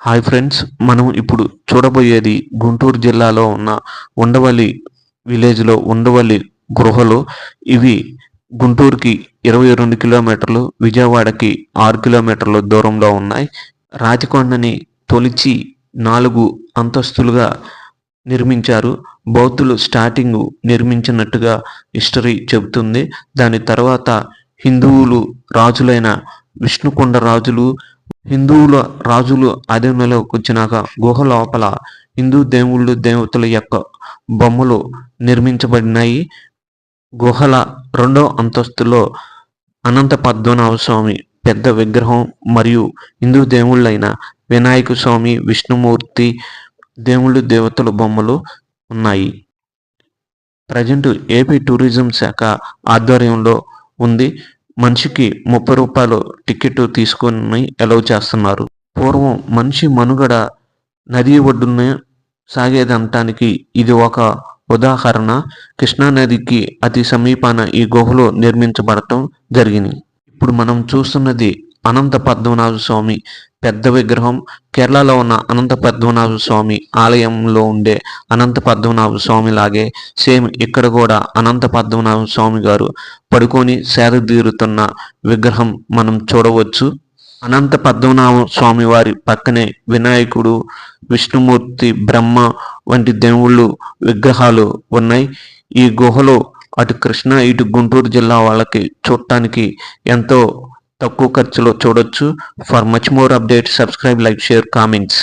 Hi friends మనం ఇప్పుడు చూడబోయేది గుంటూరు జిల్లాలో ఉన్న ఉండవల్లి విలేజ్లో ఉండవల్లి గృహలు. ఇవి గుంటూరుకి ఇరవై రెండు కిలోమీటర్లు విజయవాడకి ఆరు కిలోమీటర్ల దూరంలో ఉన్నాయి. రాజకొండని తొలిచి నాలుగు అంతస్తులుగా నిర్మించారు. బౌద్ధులు స్టార్టింగ్ నిర్మించినట్టుగా హిస్టరీ చెబుతుంది. దాని తర్వాత హిందువులు రాజులైన విష్ణుకొండ రాజులు హిందువుల రాజులు ఆధీనంలోకి వచ్చినాక గుహ లోపల హిందూ దేవుళ్ళు దేవతల యొక్క బొమ్మలు నిర్మించబడినాయి. గుహల రెండో అంతస్తులో అనంత పద్మనాభ స్వామి పెద్ద విగ్రహం మరియు హిందూ దేవుళ్ళైన వినాయక స్వామి విష్ణుమూర్తి దేవుళ్ళు దేవతల బొమ్మలు ఉన్నాయి. ప్రజెంట్ ఏపీ టూరిజం శాఖ ఆధ్వర్యంలో ఉంది. మనిషికి ముప్పై రూపాయలు టికెట్ తీసుకొని అలౌ చేస్తున్నారు. పూర్వం మనిషి మనుగడ నది ఒడ్డున సాగేదంటానికి ఇది ఒక ఉదాహరణ. కృష్ణా నదికి అతి సమీపాన ఈ గుహలు నిర్మించబడటం జరిగింది. ఇప్పుడు మనం చూస్తున్నది అనంత పద్మనాభ స్వామి పెద్ద విగ్రహం కేరళలో ఉన్న అనంత పద్మనాభ స్వామి ఆలయంలో ఉండే అనంత పద్మనాభ స్వామి లాగే సేమ్ ఇక్కడ కూడా అనంత పద్మనాభ స్వామి గారు పడుకొని సేదతీరుతున్న విగ్రహం మనం చూడవచ్చు. అనంత పద్మనాభ స్వామి వారి పక్కనే వినాయకుడు విష్ణుమూర్తి బ్రహ్మ వంటి దేవుళ్ళు విగ్రహాలు ఉన్నాయి. ఈ గుహలో అటు కృష్ణ ఇటు గుంటూరు జిల్లా వాళ్ళకి చూడటానికి ఎంతో తక్కువ ఖర్చులో చూడొచ్చు. For much more update subscribe like share comments